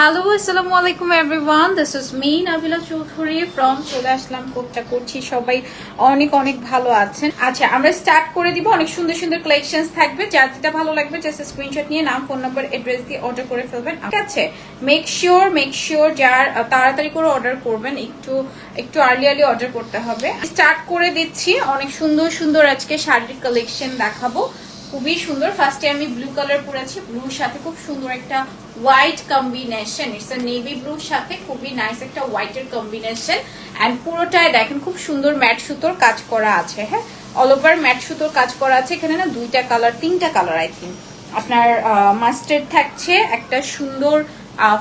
Hello আসসালামু আলাইকুম everyone this is me Nabila Chowdhury from চলে আসলাম কোকটা করছি সবাই অনেক অনেক ভালো আছেন। আচ্ছা আমরা স্টার্ট করে দিব। অনেক সুন্দর সুন্দর কালেকশনস থাকবে। যার যেটা ভালো লাগবে জাস্ট স্ক্রিনশট নিয়ে নাম ফোন নাম্বার অ্যাড্রেস দিয়ে অর্ডার করে ফেলবেন। ঠিক আছে? মেক শিওর মেক শিওর যার তাড়াতাড়ি করে অর্ডার করবেন। একটু একটু আর্লি আর্লি অর্ডার করতে হবে। স্টার্ট করে দিচ্ছি। অনেক সুন্দর সুন্দর আজকে শাড়ির কালেকশন দেখাবো। খুবই সুন্দর। ফার্স্টে আমি ব্লু কালার পরেছি। ব্লুর সাথে খুব সুন্দর একটা white combination it's a navy ব্লুর সাথে খুবই নাইস একটা হোয়াইটের কম্বিনেশন অ্যান্ড পুরোটায় দেখেন খুব সুন্দর ম্যাট সুতোর কাজ করা আছে হ্যাঁ? অল ওভার ম্যাট সুতোর কাজ করা আছে, এখানে না দুইটা কালার তিনটা কালার আই থিঙ্ক আপনার মাস্টার্ড থাকছে, একটা সুন্দর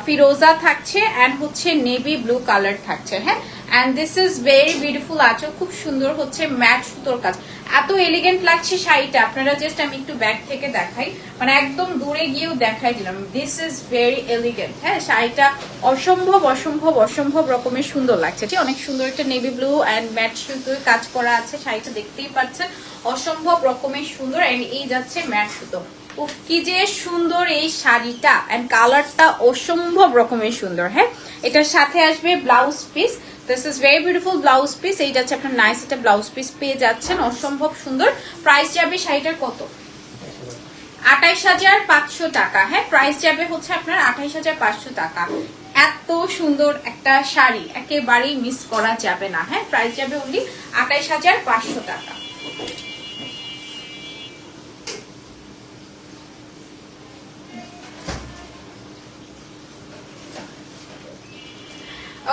ফিরোজা থাকছে অ্যান্ড হচ্ছে নেভি ব্লু কালার থাকছে হ্যাঁ? And this is very beautiful আচল, খুব সুন্দর হচ্ছে, ম্যাট সুতোর কাজ। এত এলিগেন্ট লাগছে শাড়িটা, আপনারা জাস্ট আমি একটু ব্যাগ থেকে দেখাই। মানে একদম দূরে গিয়েও দেখাই দিলাম। দিস ইজ ভেরি এলিগেন্ট হ্যাঁ শাড়িটা অসম্ভব অসম্ভব অসম্ভব রকমের সুন্দর লাগছে। অনেক সুন্দর একটা নেভি ব্লু অ্যান্ড ম্যাট সুতোর কাজ করা আছে, শাড়িটা দেখতেই পাচ্ছেন। অসম্ভব রকমের সুন্দর অ্যান্ড এই যাচ্ছে ম্যাট সুতো। উফ, কি যে সুন্দর এই শাড়িটা। অ্যান্ড কালারটা অসম্ভব রকমের সুন্দর হ্যাঁ? এটার সাথে আসবে blouse piece this is very beautiful blouse piece এইটা হচ্ছে আপনার নাইস একটা ব্লাউজ পিস পেয়ে যাচ্ছেন। অসম্ভব সুন্দর। প্রাইস যাবে শাড়িটার কত? আঠাইশ হাজার পাঁচশো টাকা। হ্যাঁ প্রাইস যাবে হচ্ছে আপনার আঠাইশ হাজার পাঁচশো টাকা। এত সুন্দর একটা শাড়ি। একেবারেই মিস করা যাবে না। হ্যাঁ প্রাইস যাবে অনলি আঠাইশ হাজার পাঁচশো টাকা।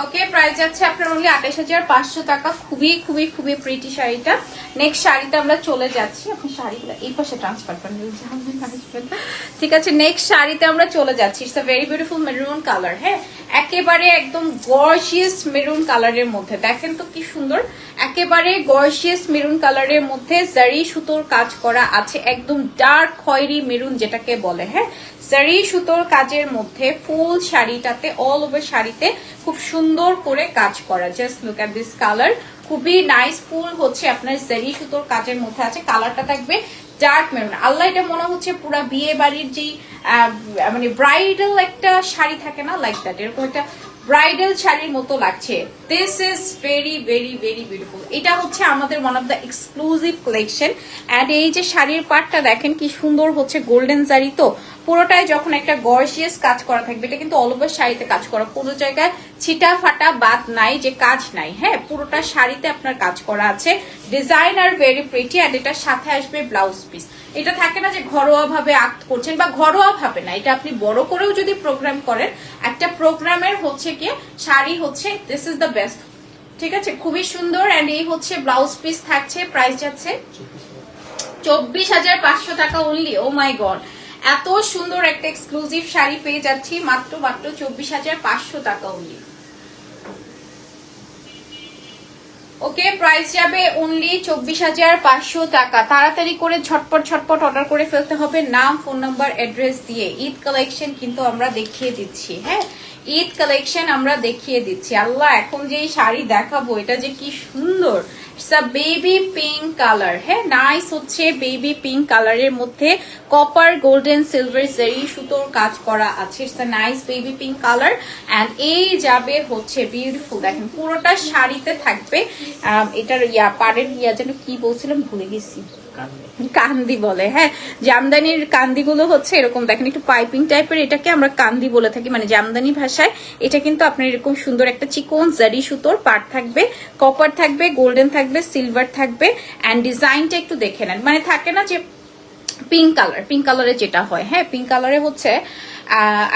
ওকে প্রাইস যাচ্ছে আপনার অনলি আঠাশ হাজার পাঁচশো টাকা। খুবই খুবই খুবই প্রিটি শাড়িটা। নেক্সট শাড়িতে আমরা চলে যাচ্ছি। আপনি শাড়িগুলো এই পাশে ট্রান্সফার করেন ঠিক আছে নেক্সট শাড়িতে আমরা চলে যাচ্ছি। It's a very beautiful maroon colour হ্যাঁ? একেবারে একদম গর্জিয়াস মেরুন কালারের মধ্যে। দেখেন তো কি সুন্দর। একেবারে গর্জিয়াস মেরুন কালারের মধ্যে জারি সুতোর কাজ করা আছে। একদম ডার্ক খয়েরি মেরুন যেটাকে বলে হ্যাঁ? জারি সুতোর কাজের মধ্যে ফুল শাড়িটাতে অল ওভার শাড়িতে খুব সুন্দর করে কাজ করা। Just look at this colour খুবই নাইস ফুল হচ্ছে আপনার জারি সুতোর কাজের মধ্যে আছে। কালারটা থাকবে ডার্ক মেরুন আল্লাহ এটা মনে হচ্ছে পুরো বিয়ে বাড়ির যেই মানে ব্রাইডাল একটা শাড়ি থাকে না? লাইক দ্যাট এরকম একটা ব্রাইডাল শাড়ির মতো লাগছে। This is very very very beautiful এটা হচ্ছে আমাদের one of the exclusive collection and এই যে শাড়ির পাটটা দেখেন কি সুন্দর হচ্ছে। গোল্ডেন জারি তো। পুরোটাই যখন একটা গর্জিয়াস কাজ করা থাকবে এটা কিন্তু অল ওভার শাড়িতে কাজ করা। কোনো জায়গায় ছিটা ফাটা বাদ নাই যে কাজ নাই হ্যাঁ? পুরোটা শাড়িতে আপনার কাজ করা আছে। ডিজাইন আর ভেরি প্রিটি অ্যান্ড এটার সাথে আসবে ব্লাউজ পিস এটা থাকে না যে ঘরোয়া ভাবে আক্ট করছেন বা ঘরোয়া ভাবে না এটা আপনি বড় করেও যদি প্রোগ্রাম করেন একটা প্রোগ্রামের হচ্ছে কি শাড়ি হচ্ছে দিস ইজ দ্য বেস্ট ঠিক আছে? খুবই সুন্দর অ্যান্ড এই হচ্ছে ব্লাউজ পিস থাকছে প্রাইস যাচ্ছে চব্বিশ হাজার। পাঁচশো টাকা অনলি ও মাই গড এত সুন্দর একটা এক্সক্লুসিভ শাড়ি পেয়ে যাচ্ছি, মাত্র মাত্র চব্বিশ হাজার পাঁচশো টাকা অনলি ওকে প্রাইস যাবে অনলি চব্বিশ হাজার পাঁচশো টাকা। তাড়াতাড়ি করে ঝটপট ঝটপট অর্ডার করে ফেলতে হবে। নাম ফোন নাম্বার অ্যাড্রেস দিয়ে। ঈদ কালেকশন কিন্তু আমরা দেখিয়ে দিচ্ছি হ্যাঁ? ঈদ কালেকশন আমরা দেখিয়ে দিচ্ছি। আল্লাহ, এখন যে শাড়ি দেখাবো, এটা যে কি সুন্দর! It's a baby pink colour হ্যাঁ? নাইস হচ্ছে বেবি পিঙ্ক কালারের মধ্যে। কপার গোল্ডেন সিলভার জেরি সুতোর কাজ করা আছে। It's a nice baby pink colour and এই যাবে হচ্ছে বিউটিফুল দেখেন, পুরোটা শাড়িতে থাকবে। এটার ইয়া, পাড়ের ইয়া যেন কি বলছিলাম, ভুলে গেছি। কান্দি। বলে হ্যাঁ জামদানির কান্দিগুলো হচ্ছে এরকম, দেখেন একটু পাইপিং টাইপের এটাকে আমরা কান্দি বলে থাকি মানে জামদানি ভাষায়। এটা কিন্তু আপনার এরকম সুন্দর একটা চিকন জারি সুতোর পাট থাকবে কপার থাকবে গোল্ডেন থাকবে সিলভার থাকবে অ্যান্ড ডিজাইনটা একটু দেখে নেন। মানে থাকে না যে পিঙ্ক কালার পিঙ্ক কালারে যেটা হয় হ্যাঁ পিঙ্ক কালারে হচ্ছে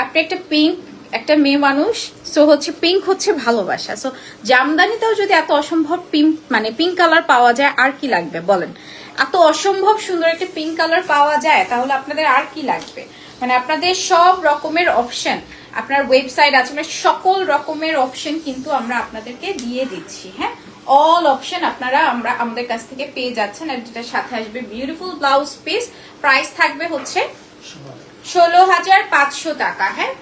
আপনি একটা পিঙ্ক একটা মেয়ে মানুষ সো হচ্ছে পিঙ্ক হচ্ছে ভালোবাসা। সো জামদানিতেও যদি এত অসম্ভব পিঙ্ক মানে পিঙ্ক কালার পাওয়া যায়, আর কি লাগবে, বলেন? এত অসম্ভব সুন্দর একটা পিঙ্ক কালার পাওয়া যায়, তাহলে আপনাদের আর কি লাগবে? মানে আপনাদের সব রকমের অপশন আপনার ওয়েবসাইট আছে মানে সকল রকমের অপশন কিন্তু আমরা আপনাদেরকে দিয়ে দিচ্ছি হ্যাঁ? অল অপশন আপনারা আমরা আমাদের কাছ থেকে পেয়ে যাচ্ছেন, আর যেটার সাথে আসবে বিউটিফুল ব্লাউজ পিস প্রাইস থাকবে হচ্ছে ষোলো হাজার পাঁচশো টাকা হ্যাঁ?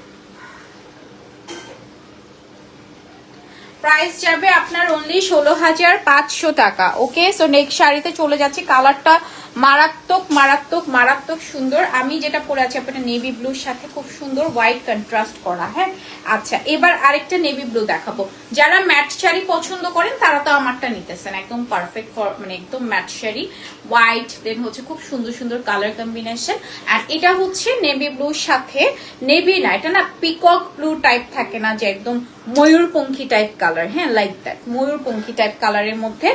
প্রাইস যাবে আপনার অনলি ষোলো হাজার পাঁচশো টাকা। ওকে সো নেক্সট শাড়িতে চলে যাচ্ছে। কালারটা মারাত্মক মারাত্মক মারাত্মক সুন্দর। আমি যেটা পরে আছি, আপনার নেভি ব্লুর সাথে খুব সুন্দর হোয়াইট কন্ট্রাস্ট করা হ্যাঁ? আচ্ছা এবার আরেকটা নেভি ব্লু দেখাবো। যারা ম্যাট শাড়ি পছন্দ করেন, তারা তো আমারটা নিতেছেন। একদম পারফেক্ট মানে একদম ম্যাট শাড়ি হোয়াইট দেন হচ্ছে খুব সুন্দর সুন্দর কালার কম্বিনেশন আর এটা হচ্ছে নেভি ব্লুর সাথে নেভি না, এটা না পিকক ব্লু টাইপ থাকে না, যে একদম ময়ূরপঙ্খী টাইপ কালার হ্যাঁ? লাইক দ্যাট ময়ূরপঙ্খী টাইপ কালারের মধ্যে।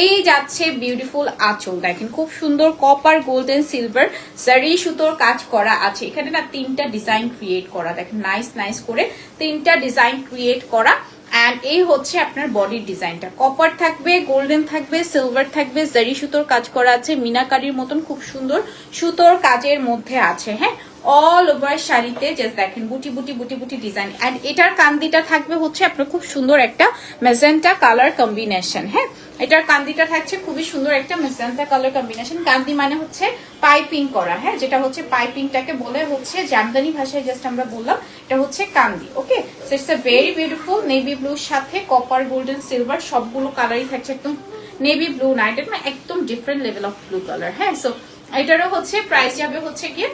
এই যাচ্ছে বিউটিফুল আঁচল, দেখেন, খুব সুন্দর কপার গোল্ডেন সিলভার সারি সুতোর কাজ করা আছে। এখানে না তিনটা ডিজাইন ক্রিয়েট করা। দেখেন নাইস নাইস করে তিনটা ডিজাইন ক্রিয়েট করা। অ্যান্ড এই হচ্ছে আপনার বডির ডিজাইনটা কপার থাকবে গোল্ডেন থাকবে সিলভার থাকবে জারি সুতোর কাজ করা আছে। মিনাকারির মতন খুব সুন্দর সুতোর কাজের মধ্যে আছে হ্যাঁ? অল ওভার শাড়িতে জাস্ট দেখেন বুটি বুটি বুটি বুটি ডিজাইন অ্যান্ড এটার কান্দিটা থাকবে হচ্ছে আপনার খুব সুন্দর একটা মেজেন্টা কালার কম্বিনেশন হ্যাঁ? এটার কান্দিটা থাকছে খুবই সুন্দর একটা মেজেন্টা কালার কম্বিনেশন কান্দি মানে হচ্ছে পাইপিং করা হ্যাঁ? যেটা হচ্ছে পাইপিংটাকে বলে হচ্ছে জামদানি ভাষায় জাস্ট আমরা বললাম এটা হচ্ছে কান্দি okay so it's a very beautiful navy ব্লুর সাথে কপার গোল্ডেন সিলভার সবগুলো কালারই থাকছে একদম নেভি ব্লু না এটা না একদম different level of blue colour হ্যাঁ? সো এটারও হচ্ছে প্রাইস যাবে হচ্ছে গিয়ে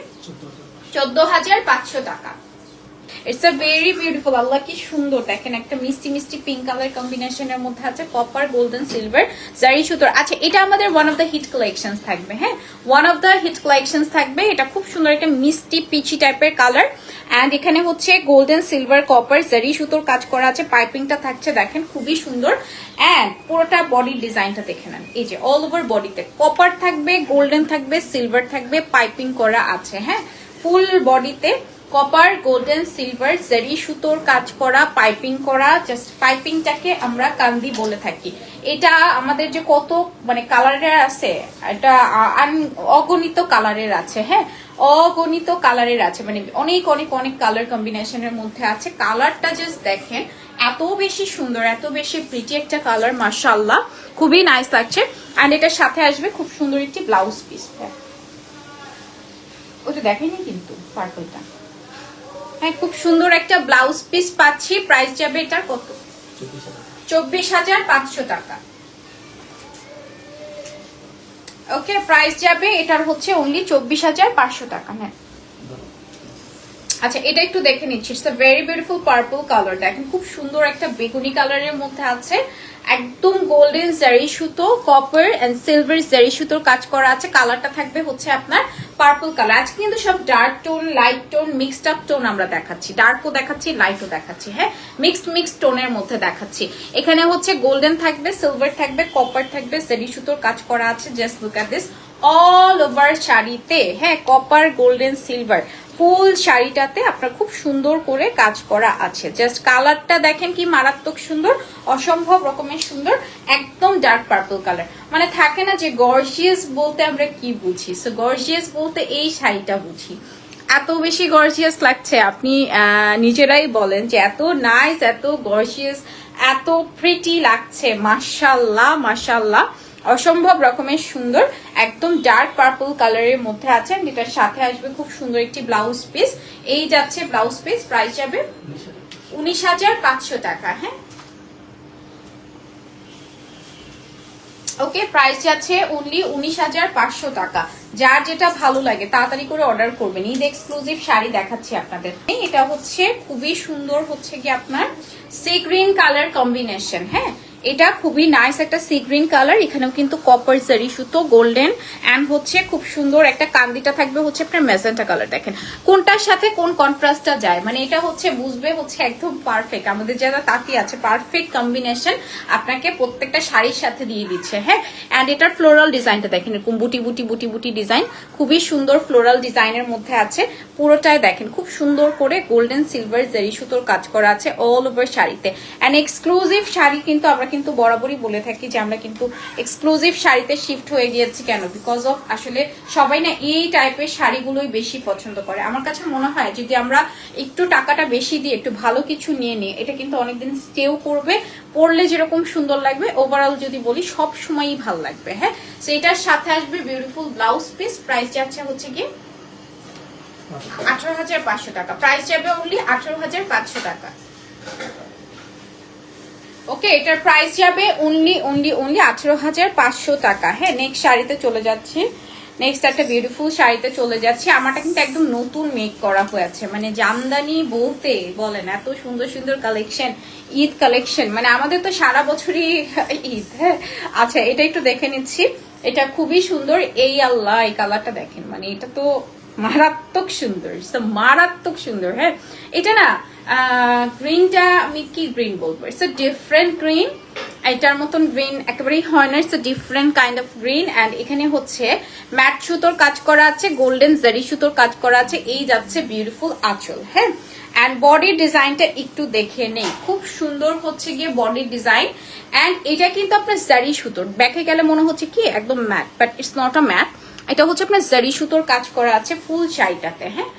চোদ্দ হাজার পাঁচশো টাকা। ইটস আ ভেরি বিউটিফুল আল্লাহ কি সুন্দর। দেখেন একটা মিষ্টি মিষ্টি পিঙ্ক কালার কম্বিনেশনের মধ্যে আছে কপার গোল্ডেন সিলভার জারি সুতোর। আচ্ছা এটা আমাদের one of the hit collection থাকবে হ্যাঁ? One of the hit collection থাকবে। এটা খুব সুন্দর একটা মিষ্টি পিচি টাইপের কালার অ্যান্ড এখানে হচ্ছে গোল্ডেন সিলভার কপার জারি সুতোর কাজ করা আছে। পাইপিংটা থাকছে, দেখেন, খুবই সুন্দর। অ্যান্ড পুরোটা বডির ডিজাইনটা দেখে নেন। এই যে অল ওভার বডিতে কপার থাকবে গোল্ডেন থাকবে সিলভার থাকবে পাইপিং করা আছে হ্যাঁ? ফুল বডিতে কপার গোল্ডেন সিলভার জারি সুতোর কাজ করা পাইপিং করা জাস্ট পাইপিংটাকে আমরা কান্দি বলে থাকি। এটা আমাদের যে কত মানে কালারের আছে, এটা অগণিত কালারের আছে হ্যাঁ? অগণিত কালারের আছে মানে অনেক অনেক অনেক কালার কম্বিনেশনের মধ্যে আছে। কালারটা জাস্ট দেখেন, এত বেশি সুন্দর, এত বেশি প্রিটি একটা কালার মার্শাল্লাহ খুবই নাইস লাগছে। অ্যান্ড এটার সাথে আসবে খুব সুন্দর একটি ব্লাউজ পিস ওটা দেখেনি কিন্তু পার্পলটা হ্যাঁ খুব সুন্দর একটা ব্লাউজ পিস পাচ্ছি। প্রাইস যাবে এটার কত? চব্বিশ হাজার পাঁচশো টাকা। ওকে প্রাইস যাবে, এটার হচ্ছে অনলি চব্বিশ হাজার পাঁচশো টাকা হ্যাঁ। আচ্ছা এটা একটু দেখে নিচ্ছি। It's a very beautiful purple colour দেখেন, খুব সুন্দর একটা বেগুনি কালারের মধ্যে আছে। একদম গোল্ডেন জারি সুতো কপার এন্ড সিলভার জারি সুতোর কাজ করা আছে। কালারটা থাকবে হচ্ছে আপনার পার্পল কালার আজকে কিন্তু সব dark tone light tone mixed up tone আমরা দেখাচ্ছি। ডার্কও দেখাচ্ছি লাইটও দেখাচ্ছি হ্যাঁ? মিক্সড মিক্সড টোনের মধ্যে দেখাচ্ছি। এখানে হচ্ছে গোল্ডেন থাকবে সিলভার থাকবে কপার থাকবে জারি সুতোর কাজ করা আছে। Just look at this all over শাড়িতে হ্যাঁ? কপার গোল্ডেন সিলভার ফুল শাড়িটাতে আপনার খুব সুন্দর করে কাজ করা আছে। জাস্ট কালারটা দেখেন কি মারাত্মক সুন্দর, অসম্ভব রকমের সুন্দর, একদম ডার্ক পার্পল কালার মানে থাকে না যে গর্জিয়াস বলতে আমরা কি বুঝি? সো গর্জিয়াস বলতে এই শাড়িটা বুঝি। এত বেশি গর্জিয়াস লাগছে, আপনি নিজেরাই বলেন যে এত নাইস এত গর্জিয়াস এত প্রিটি লাগছে। মাশাল্লাহ মাশাল্লাহ। অসম্ভব রকমের সুন্দর, একদম ডার্ক পার্পল কালারের মধ্যে আছে এটার সাথে আসবে খুব সুন্দর একটি ব্লাউজ পিস এই যাচ্ছে ব্লাউজ পিস প্রাইস যাবে উনিশ হাজার পাঁচশো টাকা হ্যাঁ? ওকে প্রাইস যাচ্ছে অনলি উনিশ হাজার পাঁচশো টাকা। যার যেটা ভালো লাগে, তাড়াতাড়ি করে অর্ডার করবেন। ঈদ এক্সক্লুসিভ শাড়ি দেখাচ্ছি আপনাদের। এটা হচ্ছে খুবই সুন্দর হচ্ছে কি আপনার সি গ্রিন কালার কম্বিনেশন হ্যাঁ? এটা খুবই নাইস একটা সি গ্রিন কালার এখানেও কিন্তু কপার জারি সুতো গোল্ডেন অ্যান্ড হচ্ছে খুব সুন্দর একটা কান্দিটা থাকবে হচ্ছে আপনার মেজেন্টা কালার দেখেন। কোনটার সাথে কোন কন্ট্রাস্টটা যায়? মানে এটা হচ্ছে বুঝবে হচ্ছে একদম পারফেক্ট আমাদের যারা তাঁতি আছে পারফেক্ট কম্বিনেশন আপনাকে প্রত্যেকটা শাড়ির সাথে দিয়ে দিচ্ছে হ্যাঁ? অ্যান্ড এটার ফ্লোরাল ডিজাইনটা দেখেন, এরকম বুটি বুটি বুটি বুটি ডিজাইন খুবই সুন্দর ফ্লোরাল ডিজাইনের মধ্যে আছে। পুরোটাই দেখেন, খুব সুন্দর করে গোল্ডেন সিলভার জারি সুতোর কাজ করা আছে অল ওভার শাড়িতে। অ্যান্ড এক্সক্লুসিভ শাড়ি কিন্তু আমরা কিন্তু বরাবরই বলে থাকি যে আমরা কিন্তু এক্সক্লুসিভ শাড়িতে শিফট হয়ে গিয়েছি কেন? বিকজ অফ আসলে সবাই না এই টাইপের শাড়িগুলোই বেশি পছন্দ করে। আমার কাছে মনে হয় যদি আমরা একটু টাকাটা বেশি দিয়ে একটু ভালো কিছু নিয়ে নিই এটা কিন্তু অনেকদিন স্টেও করবে পরলে যেরকম সুন্দর লাগবে ওভারঅল যদি বলি সব সময়ই ভালো লাগবে হ্যাঁ? তো এটার সাথে আসবে বিউটিফুল ব্লাউজ পিস প্রাইস যাচ্ছে হচ্ছে কি? আঠারো হাজার পাঁচশো টাকা। প্রাইস যাবে অনলি আঠারো হাজার পাঁচশো টাকা। ওকে, এটার প্রাইস যাবে অনলি অনলি অনলি আঠেরো হাজার পাঁচশো টাকা। হ্যাঁ নেক্সট শাড়িতে চলে যাচ্ছি। নেক্সট একটা বিউটিফুল শাড়িতে চলে যাচ্ছি। আমারটা কিন্তু একদম নতুন মেক করা হয়েছে। মানে জামদানি বলতে বলেন, এত সুন্দর সুন্দর কালেকশন ঈদ কালেকশন মানে আমাদের তো সারা বছরই ঈদ হ্যাঁ। আচ্ছা এটা একটু দেখে নিচ্ছি। এটা খুবই সুন্দর। এই আল্লাহ, এই কালারটা দেখেন। মানে এটা তো মারাত্মক সুন্দর মারাত্মক সুন্দর হ্যাঁ। এটা না গ্রিনটা আমি কি গ্রিন বলব? ইটস আ ডিফারেন্ট গ্রিন এটার মতন গ্রিন একেবারেই হয় না। It's a different kind of green and এখানে হচ্ছে ম্যাট সুতোর কাজ করা আছে গোল্ডেন জারি সুতোর কাজ করা আছে। এই যাচ্ছে বিউটিফুল আঁচল হ্যাঁ? অ্যান্ড বডির ডিজাইনটা একটু দেখে নেই। খুব সুন্দর হচ্ছে গিয়ে বডির ডিজাইন অ্যান্ড এটা কিন্তু আপনার জারি সুতোর। ব্যাকে গেলে মনে হচ্ছে কি? একদম matte but it's not a matte এটা হচ্ছে আপনার জারি সুতোর কাজ করা আছে ফুল শাড়িটাতে হ্যাঁ?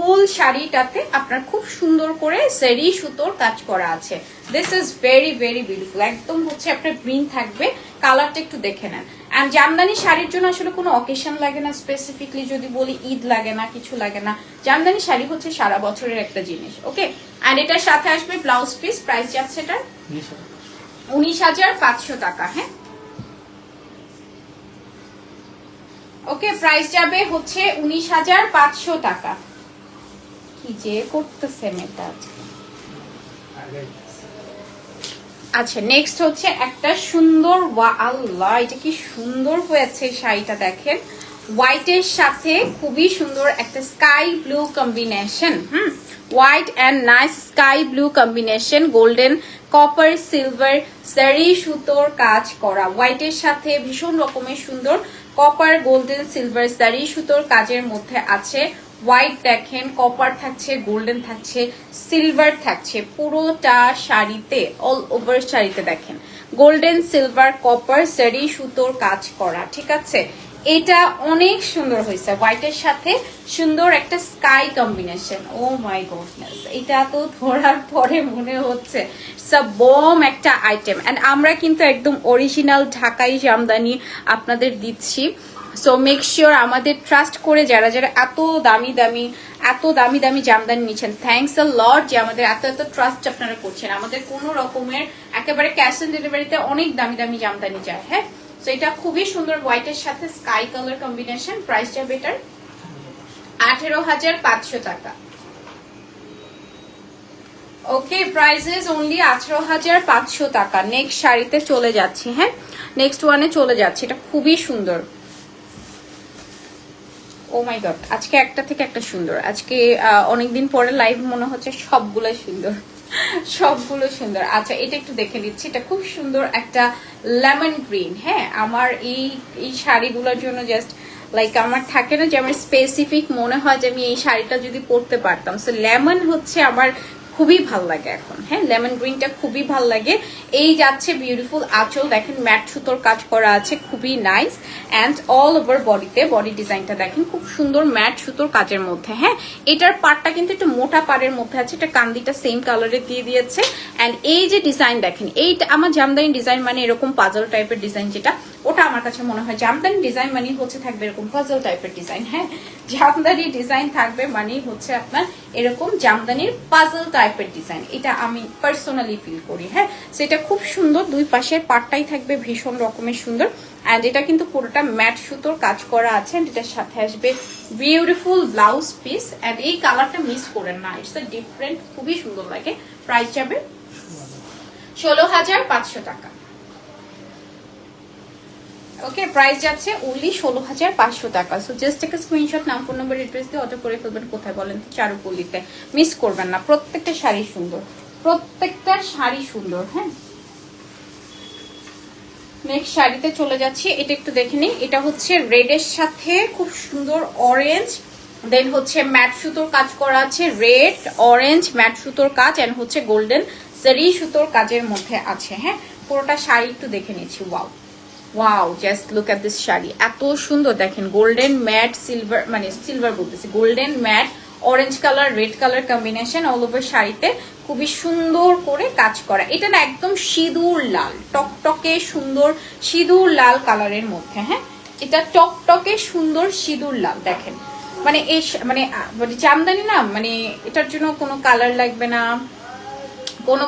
ফুল শাড়িটাতে আপনার খুব সুন্দর করে জারি সুতোর কাজ করা আছে। This is very very beautiful একদম হচ্ছে আপনার গ্রিন থাকবে। কালারটা একটু দেখে নেন। অ্যান্ড জামদানি শাড়ির জন্য আসলে কোনো অকেশন লাগে না স্পেসিফিকলি যদি বলি ঈদ লাগে না কিছু লাগে না। জামদানি শাড়ি হচ্ছে সারা বছরের একটা জিনিস ওকে অ্যান্ড এটার সাথে আসবে ব্লাউজ পিস প্রাইস যাচ্ছে এটার উনিশ হাজার। পাঁচশো টাকা হ্যাঁ? ওকে প্রাইস যাবে হচ্ছে উনিশ হাজার পাঁচশো টাকা। যে করতেছে মেয়েটা। আচ্ছা নেক্সট হচ্ছে একটা সুন্দর ওয়া আল্লাহ এটা কি সুন্দর হয়েছে শাড়িটা দেখেন। হোয়াইটের সাথে খুবই সুন্দর একটা sky blue combination hmm? White and nice sky blue combination golden copper silver সারি সুতোর কাজ করা। হোয়াইটের সাথে ভীষণ রকমের সুন্দর কপার গোল্ডেন সিলভার সারি সুতোর কাজের মধ্যে আছে। হোয়াইট দেখেন কপার থাকছে গোল্ডেন থাকছে সিলভার থাকছে। পুরোটা শাড়িতে অল ওভার শাড়িতে দেখেন। গোল্ডেন সিলভার কপার সারি সুতোর কাজ করা, ঠিক আছে? এটা অনেক সুন্দর হয়েছে। হোয়াইটের সাথে সুন্দর একটা sky combination oh my goodness এটা তো ধরার পরে মনে হচ্ছে। বম একটা আইটেম অ্যান্ড আমরা কিন্তু একদম অরিজিনাল ঢাকাই জামদানি আপনাদের দিচ্ছি। সো মেক শিওর আমাদের ট্রাস্ট করে যারা যারা এত দামি দামি, এত দামি দামি জামদানি নিচ্ছেন থ্যাংকস আ লট যে আমাদের এত এত ট্রাস্ট আপনারা করছেন। আমাদের কোনো রকমের একেবারে ক্যাশ অন ডেলিভারিতে অনেক দামি দামি জামদানি যায় হ্যাঁ? সো এটা খুবই সুন্দর হোয়াইটের সাথে স্কাই কালার কম্বিনেশন প্রাইসটা বেটার আঠেরো হাজার পাঁচশো টাকা। ওকে প্রাইসেস অনলি আঠারো হাজার পাঁচশো টাকা। নেক্সট শাড়িতে চলে যাচ্ছি হ্যাঁ? নেক্সট ওয়ানে চলে যাচ্ছি, এটা খুবই সুন্দর। ও মাই গড আজকে একটা থেকে একটা সুন্দর। আজকে অনেকদিন পরে লাইভ মনে হচ্ছে সবগুলো সুন্দর। সবগুলো সুন্দর। আচ্ছা এটা একটু দেখে নিচ্ছি। এটা খুব সুন্দর একটা লেমন গ্রিন হ্যাঁ? আমার এই এই শাড়িগুলোর জন্য জাস্ট লাইক আমার থাকে না যে আমার স্পেসিফিক মনে হয় যে আমি এই শাড়িটা যদি পরতে পারতাম। সো লেমন হচ্ছে আমার খুবই ভালো লাগে এখন। হ্যাঁ লেমন গ্রিনটা খুবই ভালো লাগে। এই যাচ্ছে বিউটিফুল আঁচল। দেখেন ম্যাট সুতোর কাজ করা আছে, খুবই নাইস অ্যান্ড অল ওভার বডিতে বডি ডিজাইনটা দেখেন, খুব সুন্দর ম্যাট সুতোর কাজের মধ্যে। হ্যাঁ এটার পাটটা কিন্তু একটু মোটা পাড়ের মধ্যে আছে। এটা কান্দিটা সেম কালারে দিয়ে দিয়েছে। অ্যান্ড এই যে ডিজাইন দেখেন, এইটা আমার জামদানি ডিজাইন মানে এরকম পাজল টাইপের ডিজাইন যেটা, ওটা আমার কাছে মনে হয় জামদানি ডিজাইন মানে হচ্ছে থাকবে এরকম পাজল টাইপের ডিজাইন হ্যাঁ জামদানি ডিজাইন থাকবে মানে হচ্ছে আপনার এরকম জামদানির পাজল টাইপের ডিজাইন। এটা আমি পার্সোনালি ফিল করি হ্যাঁ? সেটা খুব সুন্দর, দুই পাশের পাটটাই থাকবে ভীষণ রকমের সুন্দর। অ্যান্ড এটা কিন্তু পুরোটা ম্যাট সুতোর কাজ করা আছে and এটার সাথে আসবে বিউটিফুল ব্লাউজ পিস অ্যান্ড এই কালারটা মিস করেন না ইটস আ ডিফারেন্ট খুবই সুন্দর লাগে। প্রাইস যাবে ষোলো হাজার পাঁচশো টাকা। ওকে প্রাইস যাচ্ছে অনলি ষোলো হাজার পাঁচশো টাকা। সো জাস্ট একটা স্ক্রিনশট নাম ফোন নম্বর অ্যাড্রেস দিয়ে অর্ডার করে ফেলবেন। কোথায় বলেন চারুপল্লিতে। মিস করবেন না। প্রত্যেকটা শাড়ি সুন্দর। প্রত্যেকটা শাড়ি সুন্দর হ্যাঁ? নেক্সট শাড়িতে চলে যাচ্ছি। এটা একটু দেখে নিই। এটা হচ্ছে রেডের সাথে খুব সুন্দর অরেঞ্জ দেন হচ্ছে ম্যাট সুতোর কাজ করা আছে। রেড অরেঞ্জ ম্যাট সুতোর কাজ অ্যান্ড হচ্ছে গোল্ডেন সারি সুতোর কাজের মধ্যে আছে হ্যাঁ? পুরোটা শাড়ি একটু দেখে নিচ্ছি। Wow wow just look at this sari. এত সুন্দর দেখেন গোল্ডেন ম্যাট সিলভার মানে সিলভার বলতেছি golden matte orange colour red colour combination all over শাড়িতে খুবই সুন্দর করে কাজ করা। এটা না একদম সিঁদুর লাল টকটকে সুন্দর সিঁদুর লাল কালারের মধ্যে হ্যাঁ? এটা টকটকে সুন্দর সিঁদুর লাল দেখেন। মানে এই মানে আহ, মানে জামদানি না মানে এটার জন্য কোনো কালার লাগবে না কোনো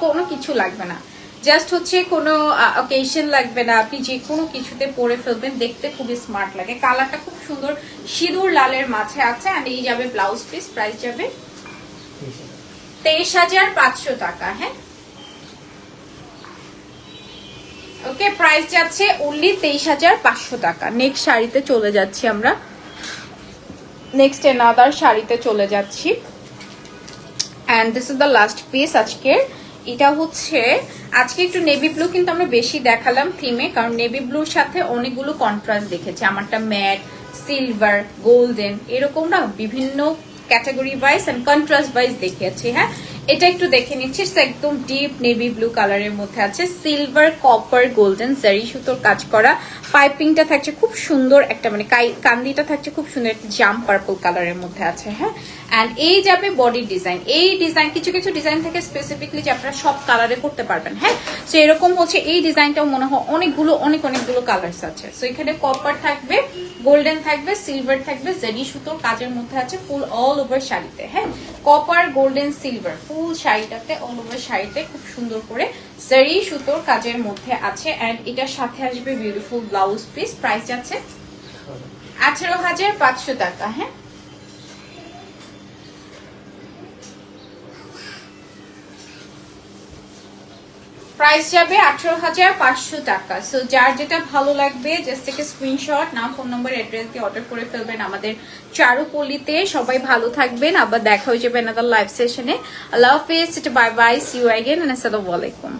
কোনো কিছু লাগবে না। জাস্ট হচ্ছে কোনো অকেশন লাগবে না। আপনি যে কোনো কিছুতে পরে ফেলবেন, দেখতে খুবই স্মার্ট লাগে। কালারটা খুব সুন্দর, সিঁদুর লালের মাঝে আছে অ্যান্ড এই যাবে ব্লাউজ পিস প্রাইস যাবে তেইশ হাজার পাঁচশো টাকা হ্যাঁ? ওকে প্রাইস যাচ্ছে অনলি তেইশ হাজার পাঁচশো টাকা। নেক্সট শাড়িতে চলে যাচ্ছি আমরা। নেক্সট এনাদার শাড়িতে চলে যাচ্ছি। And this is the last piece আজকের। এটা হচ্ছে, আজকে একটু নেভি ব্লু কিন্তু আমরা বেশি দেখালাম থিমে কারণ নেভি ব্লুর সাথে অনেকগুলো কন্ট্রাস্ট দেখেছি। আমারটা ম্যাট সিলভার গোল্ডেন এরকম না বিভিন্ন category wise and contrast wise দেখিয়েছি হ্যাঁ? এটা একটু দেখে নিচ্ছি একদম ডিপ নেভি ব্লু কালারের মধ্যে আছে। সিলভার কপার গোল্ডেন জারি সুতোর কাজ করা। পাইপিংটা থাকছে খুব সুন্দর একটা মানে কান্দিটা থাকছে খুব সুন্দর একটা জাম পার্পল কালারের মধ্যে আছে হ্যাঁ? অ্যান্ড এই যাবে বডি ডিজাইন এই ডিজাইন কিছু কিছু ডিজাইন থেকে স্পেসিফিকলি যে আপনারা সব কালারে করতে পারবেন হ্যাঁ? তো এরকম হচ্ছে এই ডিজাইনটাও মনে হয় অনেকগুলো, অনেক, অনেকগুলো কালার্স আছে। সো এখানে কপার থাকবে গোল্ডেন থাকবে সিলভার থাকবে জেডি সুতোর কাজের মধ্যে আছে ফুল অল ওভার শাড়িতে হ্যাঁ? কপার গোল্ডেন সিলভার ফুল শাড়িটাতে অল শাড়িতে খুব সুন্দর করে সারি সুতোর কাজের মধ্যে আছে। অ্যান্ড এটার সাথে আসবে বিউটিফুল ব্লাউজ পিস প্রাইস আছে আঠেরো হাজার পাঁচশো টাকা হ্যাঁ? প্রাইস যাবে আঠারো হাজার পাঁচশো টাকা। সো যার যেটা ভালো লাগবে জাস্ট থেকে স্ক্রিনশট নাম ফোন নম্বর অ্যাড্রেস দিয়ে অর্ডার করে ফেলবেন আমাদের চারুপল্লিতে। সবাই ভালো থাকবেন, আবার দেখা হয়ে যাবে আনাদার লাইভ সেশনে আল্লাহ হাফিজ bye bye see you again আসসালামু আলাইকুম।